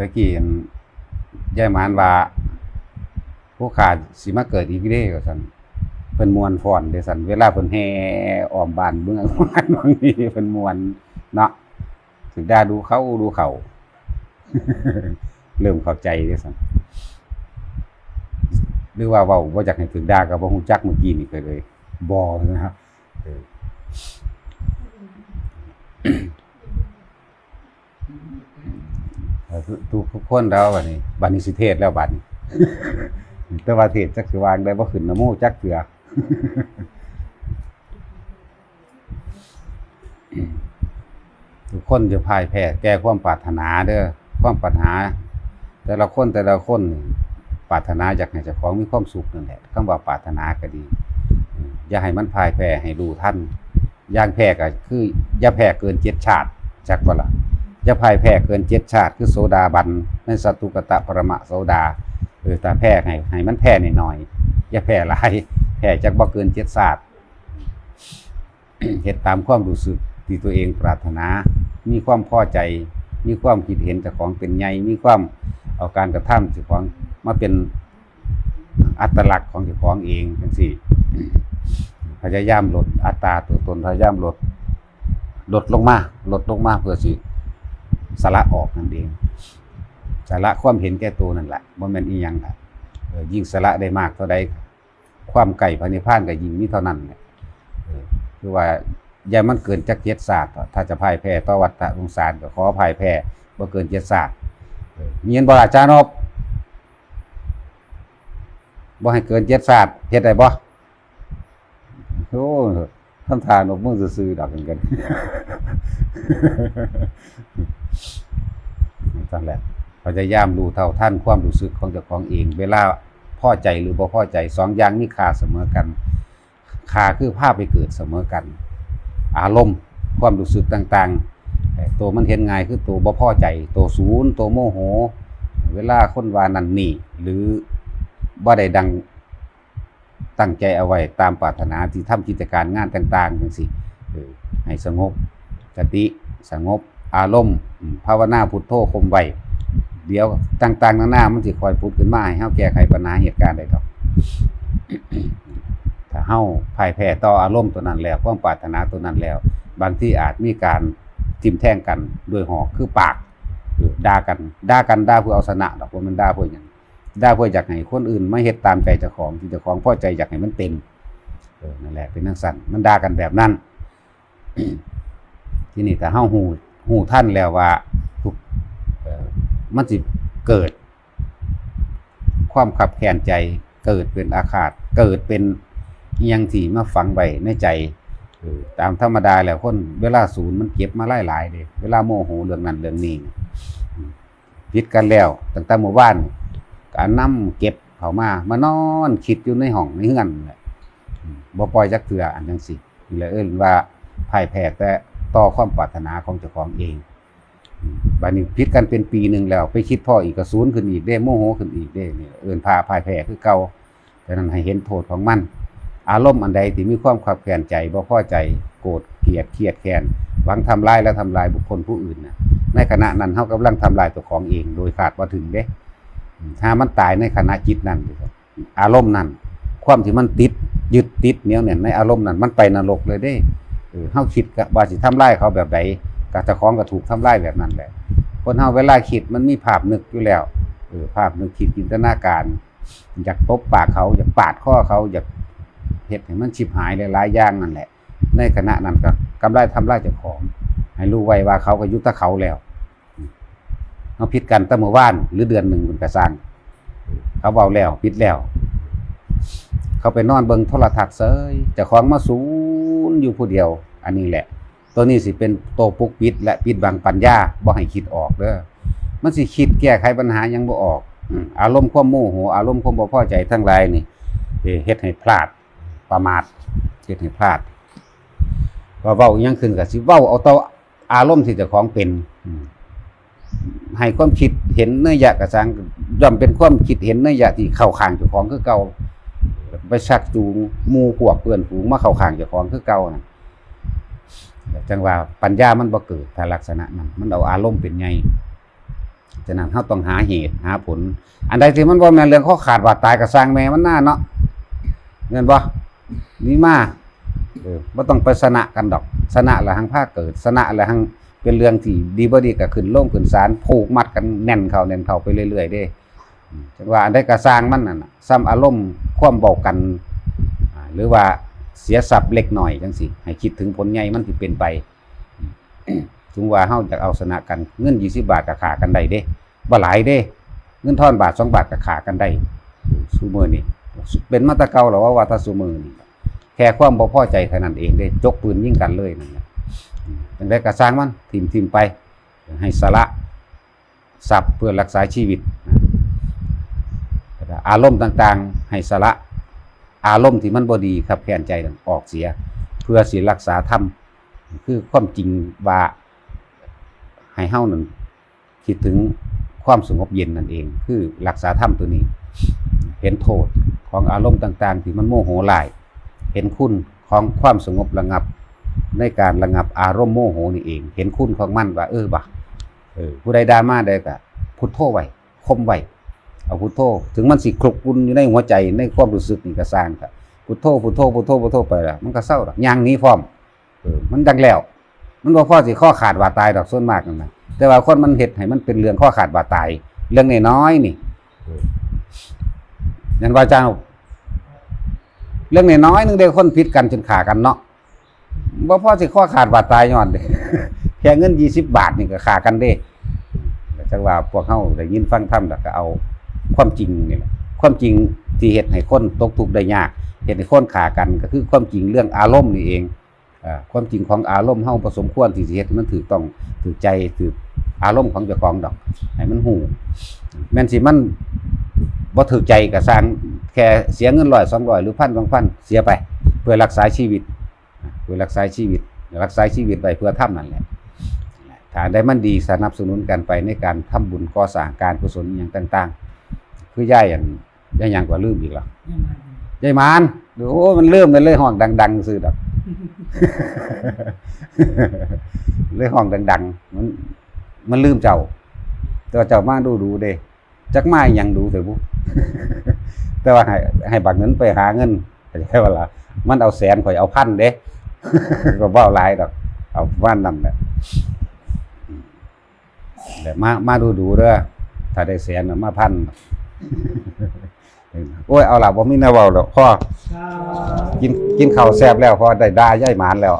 ตะกี้เห็นยายหมานว่าผู้ขาดสิมาเกิดอีกเด้ก็ซั่นเพิ่นมวนฟอนเด้ซั่นเวลาเพิ่นแห่ออมบานเมืองบ้านบางนี้เพิ่นมวนเนาะถึงได้ดูเขาดูเขาเริ่มเข้าใจเดสันหรือว่าเว้าบ่อยากให้ถึงด่าก็บ่ฮู้จักเมื่อกี้นี่ก็เลยบ่นะครับเออ เอ่อ ทุกทุกคนแล้วบัดนี้บัดนี้สิเทศแล้วบัดนี้ แต่ว่าเทศจักสิวางได้บ่ขึ้นนะโมจักเถือทุกคนจะพ่ายแพ้แก้ความปรารถนาเด้อความปรารถนา แต่ละคนแต่ละคนนี่ปรารถนาอยากให้เจ้าของมีความสุขนั่นแหละคำว่าปรารถนาก็ดี อย่าให้มันพ่ายแพ้ให้รู้ท่านอย่างแพ้ก็คือ อย่าแพ้เกินเจ็ดชาติจักบ่ล่ะ จะพ่ายแพ้เกินเจ็ดชาติ คือโซดาบันในสัตุกตะปรมะโซดาเออแต่แพ้ให้ให้มันแพ้หน่อยอย่าแพ้หลายแพ้จากบ่เกินเจ็ดชาติเฮ็ดตามความรู้สึกที่ตัวเองปรารถนา มีความพอใจ มีความคิดเห็นจ้าของเป็นใหญ่มีความเอาการกระทำจ้าของมาเป็นอัตลักษณ์ของเจ้าของเองจังซี่พยายามลดอัตราตัวตนพยายามลดลดลงมาลดลงมาเพื่อสิ สละออกนั่นเองสละความเห็นแก่ตัวนั่นแหละบ่แม่นอีหยังล่ะยิ่งสละได้มากเท่าใดความไก่พระนิพพานก็ยิ่งมีเท่านั้นแหละเออคือว่าอย่ามันเกินจักเจ็ดศาสตร์ถ้าจะพ่ายแพ้ต่อวัฏฏะสงสารก็ขอพ่ายแพ้บ่เกินเจ็ดศาสตร์เออมีเงินบ่ล่ะจานบบ่ให้เกินเจ็ดศาสตร์เฮ็ดได้บ่โอ้ทำทานอบมือซื่อๆดอกเหมือนกัน นั่นแหละพยายามรู้เท่าท่านความรู้สึกของเจ้าของเอง เวลาพ่อใจหรือบ่พ่อใจสองอย่างนี่คาเสมอกันคาคือภาพไปเกิดเสมอกัน อารมณ์ความรู้สึกต่างๆแต่ตัวมันเห็นง่ายคือตัวบ่พ่อใจ ตัวศูนย์ตัวโมโห เวลาคนวานันนี่หรือบ่ได้ดังตั้งใจเอาไว้ตามปรารถนาที่ทำกิจการงานต่างๆจังซี่เออให้สงบสติสงบ อารมณ์ภาวนาพุทโธคมไว้เดี๋ยวต่างๆนานามันสิคอยพุดขึ้นมาให้เฮาแก้ไขปัญหาเหตุการณ์ได้ดอกถ้าเฮาพ่ายแพ้ต่ออารมณ์ตัวนั้นแล้วความปรารถนาตัวนั้นแล้ว บางที่อาจมีการทิมแท่งกันด้วยหอกคือปากด่ากันด่ากันด่าเพื่อเอาชนะดอกว่ามันด่าเพื่อหยังด่าเพื่ออยากให้คนอื่นไมาเฮ็ดตามใจเจ้าของที่เจ้าของพอใจอยากให้มันเต็มนั่นแหละเป็นจังซั่นมันด่ากันแบบนั้นที่นี้ถ้าเฮาหู หูท่านแล้วว่าทุกมันสิเกิด ความขับแค้นใจ เกิดเป็นอาฆาต เกิดเป็นยังที่มาฝังไว้ในใจตามธรรมดาแล้วคนเวลาศูนย์มันเก็บมาหลายเด้เวลาโมโหเรื่องนั้นเรื่องนี้อืมผิดกันแล้วตั้งแต่เมื่อวานการนำเก็บเขามามานอนคิดอยู่ในห้องในเฮือนนั่นแหละอืมบ่ปล่อยจักเทื่ออันจังซี่เหละเอิ้นว่าพ่ายแพ้แต่ ต่อความปรารถนาของเจ้าของเองบัดนี้พิดกันเป็นปีหนึ่งแล้ว ไปคิดพ่ออีกกระสูนขึ้นอีกได้โมโหขึ้นอีกได้นี่เอื่นพาพายแพ้คือเก่าแต่นั้นให้เห็นโทษของมัน อารมณ์อันใดที่มีความขับแค้นใจบ่พอใจโกรธเกลียดเครียดแค้นหวังทำลายและทำลายบุคคลผู้อื่นนะในขณะนั้นเฮากำลังทำลายตัวของเอง โดยขาดว่าถึงเด้ถ้ามันตายในขณะจิตนั้นอารมณ์นั้น ความที่มันติดยึดติดเนียเนี่ยในอารมณ์นั้นมันไปนรกเลยเด้ เออเฮาคิดกว่าสิทำลายเขาแบบใดกะเจ้าของก็ถูกทำลายแบบนั้นแหละ คนเฮาเวลาคิดมันมีภาพนึกอยู่แล้วเออภาพนึกคิดจินตนาการ อยากตบปากเขาอยากปาดข้อเขาอยากเฮ็ดให้มันชิบหายหลายๆอย่างนั่นแหละ ในขณะนั้นก็กำไรทำลายเจ้าของ ให้รู้ไว้ว่าเขาก็ยุติเขาแล้วเฮาผิดกันตั้งเมื่อวาน หรือเดือนหนึ่งมันก็สร้างเขาเว้าแล้วผิดแล้ว เขาไปนอนเบิงโทรทัศน์เซยเจ้าของมาศูนย์อยู่ผู้เดียว อันนี้แหละ ตัวนี้สิเป็นโตปุกปิด และปิดบังปัญญาบ่ให้คิดออกเด้อมันสิคิดแก้ไขปัญหายังบ่ออกอารมณ์ความโมโหอารมณ์ความบ่พอใจทั้งหลายนี่เฮ็ดให้พลาดประมาทเฮ็ดให้พลาดว่าเว้าอิหยังขึ้นก็สิเว้าเอาแตออารมณ์ที่เจ้าของเป็นให้ความคิดเห็นเนื้อยะกระสังย่อมเป็นความคิดเห็นเนื้อยะที่เข้าข้างเจ้าของคือเก่า ไปชักจูงมูพวกเพื่อนฝูงมาเข้าข้างเจ้าของคือเก่านะจังว่าปัญญามันบ่เกิดถ้าลักษณะนั้นมันเอาอารมณ์เป็นไงฉะนั้นเฮาต้องหาเหตุหาผล อันใดที่มันบ่แม่นเรื่องข้อขาดบาดตายก็สร้างแม่มันหน้าเนาะแม่นบ่นี่มาเออบ่ต้องไปสนะกันดอก สนะละหังภาคเกิด สนะละหังเป็นเรื่องที่ดีบ่ดีก็ขึ้นลงขึ้นศาลผูกมัดกันแน่นเข้าแน่นเข้าไปเรื่อยๆเด้ จังว่าอันใดก็สร้างมันนั่นซ้ำอารมณ์ควมเบากัน หรือว่าเสียทรัพย์เล็กหน้อยจังซี่ให้คิดถึงผลใหญ่มันสิเป็นไปถึงว่าเฮาจะเอาชนะกันเงิน20บาทก็ขากันได้เด้บ่หลายเด้ เงินทอนบาทสองบาทก็ขากันได้ซูมือนี่เป็นมาตะเกาหรอว่าว่าแตาซูมือนี่แค่ความบ่พอใจเท่านั้นเองเด้จกปืนยิ่งกันเลยนั่นแหละจังได้กระสร้างมันทิมทิมไปให้สละทรัพย์เพื่อรักษาชีวิต อารมณ์ต่างๆ ให้สละอารมณ์ที่มันบ่ดีครับแค้นใจนออกเสีย เพื่อสิรักษาธรรมคือความจริงว่าให้เฮานั่นคิดถึงความสงบเย็นนั่นเอง คือรักษาธรรมตัวนี้ เห็นโทษของอารมณ์ต่าง ๆ ที่มันโมโหหลาย เห็นคุณของความสงบระงับ ในการระงับอารมณ์โมโหนี่เอง เห็นคุณของมันว่า เออบ่ะเออผู้ใดดามาใดก็พุทโธไว้คมไว้ เอาพุทโธถึงมันสิคลุกกุนอยู่ในหัวใจในความรู้สึกนี่ก็สร้างครับพุทโธพุทโธพุทโธพุทโธไปล้วมันก็เศร้าดอกย่างหนี้พร้อมเออมันดังแล้ว มันบ่พอสิข้อขาดว่าตายดอกส่วนมากนั่นนะแต่ว่าคนมันเฮ็ดให้มันเป็นเรื่องข้อขาดว่าตาย เรื่องน้อยๆนี่ยันว่าเจ้า เรื่องน้อยๆนึงเดียวคนผิดกันจนขากันเนาะบ่พอสิข้อขาดว่าตายย้อนเด้แค่เงิน20บบาทนี่ก็ขากันเด้แต่จังว่าพวกเฮาได้ยินฟังธรรมแล้วก็เอา ความจริงนี่แหละความจริงที่เฮ็ดให้คนตกทุกข์ได้ยากเฮ็ดให้คนขากันก็คือความจริงเรื่องอารมณ์นี่เองความจริงของอารมณ์เฮาผสมควรที่เฮ็ดให้มันถูกต้องถูกใจถูกอารมณ์ของเจ้าของดอกให้มันหูแม่นสิมันบ่ถูกใจก็สร้างแค่เสียเงินร้อยสองร้อยหรือพันสองพันเสียไป เพื่อรักษาชีวิต เพื่อรักษาชีวิต รักษาชีวิตไว้เพื่อทำนั่นแหละถ้าได้มันดีสนับสนุนกันไปในการทำบุญก่อสร้างการกุศลอย่างต่าง คือย่าอย่างย่าอย่างกว่าลืมอีกแล้วยายมานดูโอ้มันเริ่มเลยเลยห้องดัง ๆ ซื้อดอกเลยห้องดัง ๆ มัน มันลืมเจ้าแต่ว่าเจ้ามาดูดูเด้จักมาอหยังดูเถอะบุแต่ว่าให้ให้บักนั้นไปหาเงินใช่ว่าล่ะมันเอาแสนข่อยเอาพันเด้ก็บ่เอาหลายดอก เอาว่านนั่นแหละแต่มามาดูดูเด้อถ้าได้แสนน่ะมาพัน โอ้ยเอาล่ะบ่มีแนวเว้าดอกพ่อกินกินข้าวแซ่บแล้วพอได้ด่าย่ายหมานแล้ว